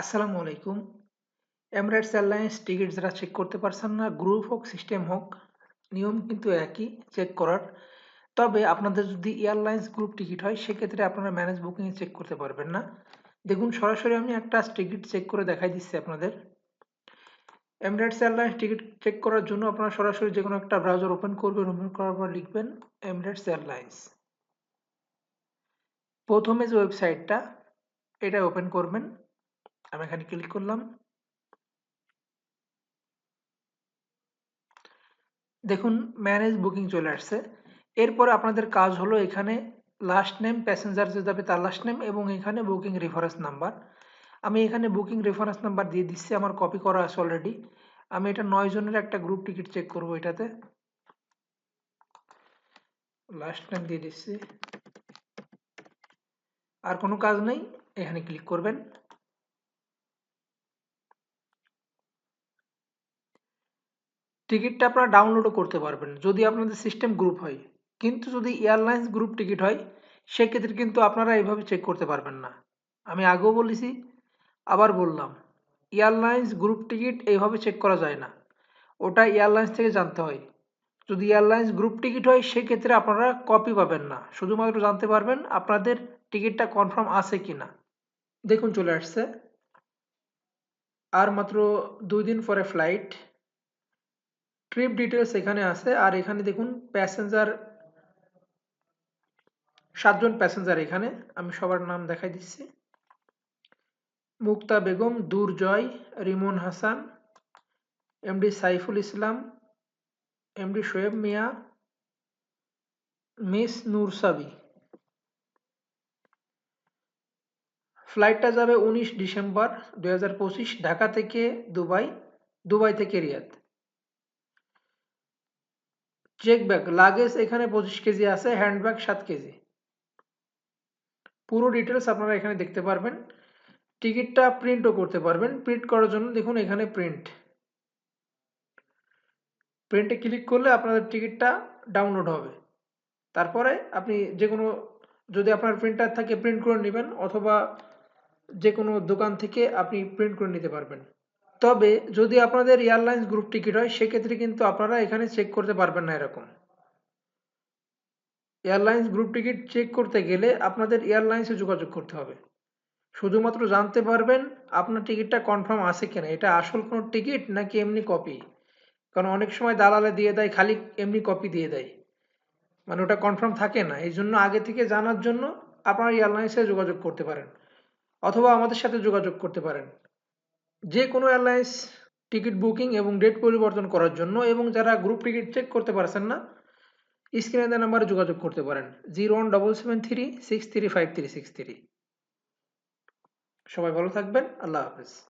আসসালামু আলাইকুম। Emirates airlines ticket যারা চেক করতে পারছেন না গ্রুপ হোক সিস্টেম হোক, নিয়ম কিন্তু একই চেক করার। তবে আপনাদের যদি এয়ারলাইন্স গ্রুপ টিকিট হয়, সেক্ষেত্রে আপনারা ম্যানেজ বুকিংয়ে চেক করতে পারবেন না। দেখুন, সরাসরি আমি একটা টিকিট চেক করে দেখাই দিচ্ছি আপনাদের। এমরাইটস এয়ারলাইন্স টিকিট চেক করার জন্য আপনারা সরাসরি যে কোনো একটা ব্রাউজার ওপেন করবেন ওপেন করার পর লিখবেন এমরাইটস এয়ারলাইন্স প্রথমে যে ওয়েবসাইটটা এটা ওপেন করবেন। আমি এখানে ক্লিক করলাম। দেখুন ম্যানেজ বুকিং চলে আসছে। এরপরে আপনাদের কাজ হলো এখানে লাস্ট নেম প্যাসেঞ্জার যে যাবে তার লাস্ট নেম এবং এখানে বুকিং রেফারেন্স নাম্বার আমি এখানে বুকিং রেফারেন্স নাম্বার দিয়ে দিচ্ছি, আমার কপি করা আছে অলরেডি আমি এটা নয় জনের একটা গ্রুপ টিকিট চেক করব এটাতে। লাস্ট নেম দিয়ে দিচ্ছি। আর কোনো কাজ নেই, এখানে ক্লিক করবেন। টিকিটটা আপনারা ডাউনলোডও করতে পারবেন, যদি আপনাদের সিস্টেম গ্রুপ হয়। কিন্তু যদি এয়ারলাইন্স গ্রুপ টিকিট হয়, সেক্ষেত্রে কিন্তু আপনারা এইভাবে চেক করতে পারবেন না। আমি আগেও বলেছি, আবার বললাম এয়ারলাইন্স গ্রুপ টিকিট এইভাবে চেক করা যায় না। ওটা এয়ারলাইন্স থেকে জানতে হয়। যদি এয়ারলাইন্স গ্রুপ টিকিট হয়, সেক্ষেত্রে আপনারা কপি পাবেন না। শুধুমাত্র জানতে পারবেন আপনাদের টিকিটটা কনফার্ম আছে কি না দেখুন, চলে আসছে। আর মাত্র দুই দিন পরে ফ্লাইট ট্রিপ ডিটেলস এখানে আছে। আর এখানে দেখুন প্যাসেঞ্জার সাতজন প্যাসেঞ্জার এখানে। আমি সবার নাম দেখাই দিচ্ছি। Mukta Begum, Durjoy, Rimon Hasan MD Saiful Islam MD Shoaib Mia, miss Nursabi ফ্লাইটটা যাবে উনিশ ডিসেম্বর দু হাজার পঁচিশ ঢাকা থেকে দুবাই দুবাই থেকে রিয়াদ। চেক ব্যাগ লাগেজ এখানে পঁচিশ কেজি আছে হ্যান্ডব্যাগ সাত কেজি। পুরো ডিটেলস আপনারা এখানে দেখতে পারবেন। টিকিটটা প্রিন্টও করতে পারবেন। প্রিন্ট করার জন্য দেখুন এখানে প্রিন্ট প্রিন্টে ক্লিক করলে আপনাদের টিকিটটা ডাউনলোড হবে। তারপরে আপনি যে কোনো যদি আপনার প্রিন্টার থাকে প্রিন্ট করে নেবেন, অথবা যে কোনো দোকান থেকে আপনি প্রিন্ট করে নিতে পারবেন। তবে যদি আপনাদের এয়ারলাইন্স গ্রুপ টিকিট হয়, সেক্ষেত্রে কিন্তু আপনারা এখানে চেক করতে পারবেন না এরকম। এয়ারলাইন্স গ্রুপ টিকিট চেক করতে গেলে আপনাদের এয়ারলাইন্সে যোগাযোগ করতে হবে। শুধুমাত্র জানতে পারবেন আপনার টিকিটটা কনফার্ম আছে কিনা, এটা আসল কোনো টিকিট নাকি এমনি কপি কারণ অনেক সময় দালালে দিয়ে দেয়, খালি এমনি কপি দিয়ে দেয়। মানে ওটা কনফার্ম থাকে না, এই জন্য আগে থেকে জানার জন্য আপনারা এয়ারলাইন্সে যোগাযোগ করতে পারেন। অথবা আমাদের সাথে যোগাযোগ করতে পারেন। যে কোনো এয়ারলাইন্স টিকিট বুকিং এবং ডেট পরিবর্তন করার জন্য এবং যারা গ্রুপ টিকিট চেক করতে পারছেন না, স্ক্রিনে দেওয়া নাম্বারে যোগাযোগ করতে পারেন। Zero one double seven three six three five three six three. সবাই ভালো থাকবেন। আল্লাহ হাফেজ।